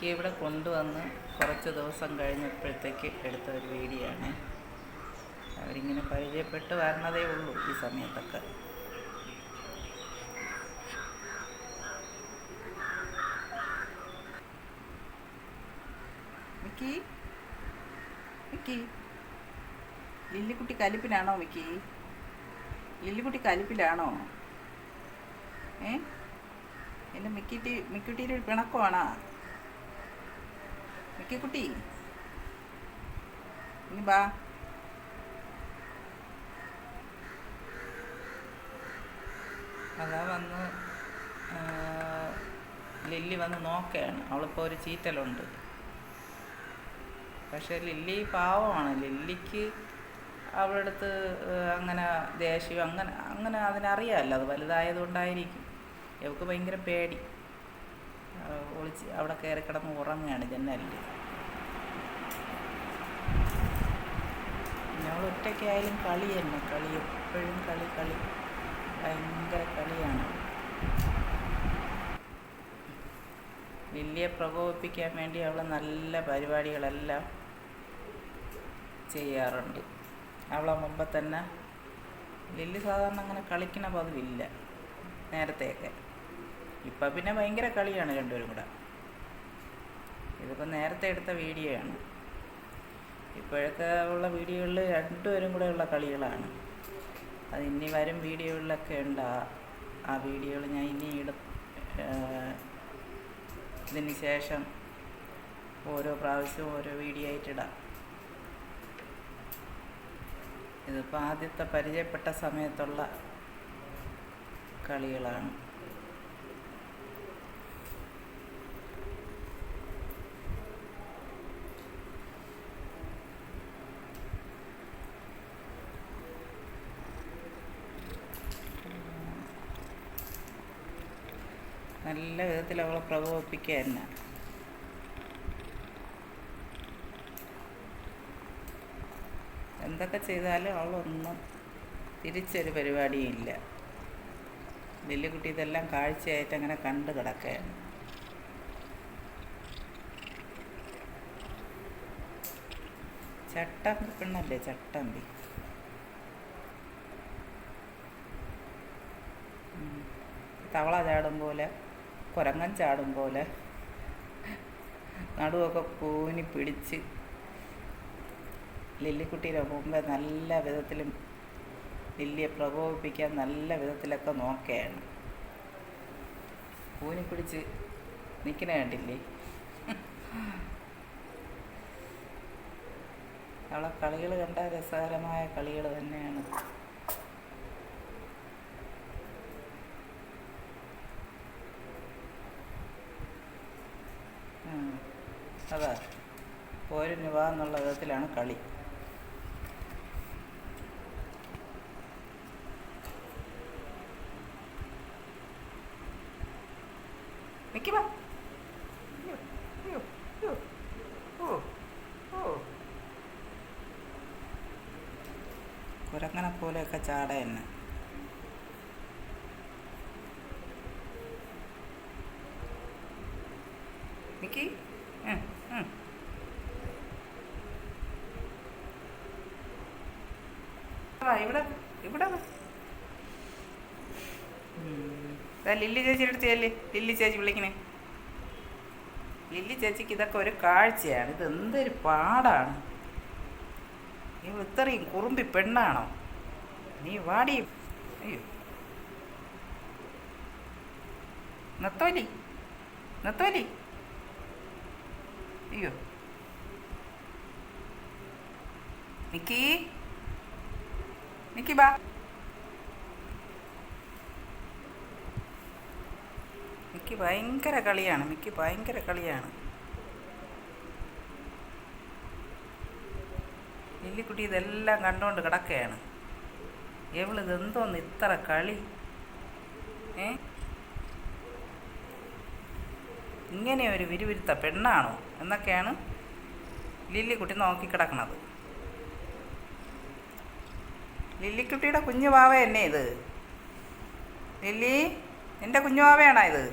Mickey ഇവിടെ കൊണ്ടുവന്ന് കുറച്ച് ദിവസം കഴിഞ്ഞപ്പോഴത്തേക്ക് എടുത്ത ഒരു വീഡിയോ ആണ് അവരിങ്ങനെ പരിചയപ്പെട്ട് വരണതേ ഉള്ളൂ ഈ സമയത്തൊക്കെ. മിക്കി? മിക്കി? ലില്ലിക്കുട്ടി കലിപ്പിലാണോ മിക്കി? ലില്ലിക്കുട്ടി കലിപ്പിലാണോ? ഏ? എന്റെ മിക്കിട്ടി മിക്കുട്ടിയുടെ ഒരു പിണക്കമാണോ? മിക്കിക്കുട്ടി ഇനി ബാ അതാ വന്ന് ലില്ലി വന്ന് നോക്കുകയാണ്. അവളിപ്പോൾ ഒരു ചീറ്റലുണ്ട്. പക്ഷെ ലില്ലി പാവമാണ്. ലില്ലിക്ക് അവളുടെ അടുത്ത് അങ്ങനെ ദേഷ്യം അങ്ങനെ അങ്ങനെ അതിനറിയാമല്ലോ. അത് വലുതായതുകൊണ്ടായിരിക്കും. ഇവൾക്ക് ഭയങ്കര പേടി. ഒളിച്ച് അവിടെ കയറി കിടന്ന് ഉറങ്ങുകയാണ് ജനലിൽ. ഒറ്റയ്ക്കായാലും കളി തന്നെ. കളി എപ്പോഴും കളി കളി. ഭയങ്കര കളിയാണ്. ലില്ലിയെ പ്രകോപിപ്പിക്കാൻ വേണ്ടി അവൾ നല്ല പരിപാടികളെല്ലാം ചെയ്യാറുണ്ട്. അവളെ മുമ്പ് തന്നെ ലില്ലി സാധാരണ അങ്ങനെ കളിക്കണ പതിവില്ല നേരത്തെയൊക്കെ. ഇപ്പം പിന്നെ ഭയങ്കര കളിയാണ് രണ്ടുപേരും കൂടെ. ഇതിപ്പോൾ നേരത്തെ എടുത്ത വീഡിയോ ആണ് ഇപ്പോഴത്തെ ഉള്ള വീഡിയോകളിൽ രണ്ടുപേരും കൂടെ ഉള്ള കളികളാണ്. അത് ഇനി വരും വീഡിയോകളിലൊക്കെ ഉണ്ട്. ആ ആ വീഡിയോകൾ ഞാൻ ഇനി ഇടും. ഇതിന് ശേഷം ഓരോ പ്രാവശ്യവും ഓരോ വീഡിയോ ആയിട്ടിടാം ഇതിപ്പോൾ ആദ്യത്തെ പരിചയപ്പെട്ട സമയത്തുള്ള കളികളാണ്. നല്ല വിധത്തിൽ അവളെ പ്രകോപിപ്പിക്കുക തന്നെ. എന്തൊക്കെ ചെയ്താലും അവളൊന്നും തിരിച്ചൊരു ഇല്ല ലില്ലിക്കുട്ടി ഇതെല്ലാം കാഴ്ചയായിട്ട് അങ്ങനെ കണ്ടു കിടക്കുകയാണ്. ചട്ടമ്പി പെണ്ണല്ലേ ചട്ടമ്പി. തവള ചാടും പോലെ. കുരങ്ങൻ ചാടും പോലെ. നടുവൊക്കെ കൂനി പിടിച്ച് ലില്ലിക്കുട്ടിയുടെ മുമ്പേ നല്ല വിധത്തിലും ലില്ലിയെ പ്രകോപിപ്പിക്കാൻ നല്ല വിധത്തിലൊക്കെ നോക്കുകയാണ്. കൂനി പിടിച്ച് നിൽക്കണ കണ്ടില്ലേ? അവളെ കളികൾ കണ്ട രസകരമായ കളികൾ തന്നെയാണ്. അതാ പോരിന് വാ എന്നുള്ള വിധത്തിലാണ് കളി മിക്കി വാ അയ്യോ, അയ്യോ, അയ്യോ. ഓ, ഓ. കുരങ്ങനെ പോലെയൊക്കെ ചാട തന്നെ ഉം, ഉം. വാ, ഇവിടെ ഇവിടെ ലില്ലി ചേച്ചിയുടെ അടുത്ത് ചെല്ല്. ലില്ലി ചേച്ചി വിളിക്കണേ. ലില്ലി ചേച്ചിക്ക് ഇതൊക്കെ ഒരു കാഴ്ചയാണ്. ഇത് എന്തൊരു പാടാണ്. നീ ഇത്രയും കുറുമ്പി പെണ്ണാണോ? നീ വാടി. അയ്യോ. നത്തോലി. നത്തോലി. അയ്യോ. നിക്കി? നിക്കി ബാ. മിക്കി ഭയങ്കര കളിയാണ്. മിക്കി ഭയങ്കര കളിയാണ്. ലില്ലിക്കുട്ടി ഇതെല്ലാം കണ്ടുകൊണ്ട് കിടക്കുകയാണ് എവളിതെന്തോന്ന് ഇത്ര കളി? ഏ? ഇങ്ങനെ ഒരു വിരുവിരുത്ത പെണ്ണാണോ എന്നൊക്കെയാണ് ലില്ലിക്കുട്ടി നോക്കി കിടക്കണത് ലില്ലിക്കുട്ടിയുടെ കുഞ്ഞു എന്നെ ഇത്? ലില്ലി നിന്റെ കുഞ്ഞു വാവയാണോ ഇത്?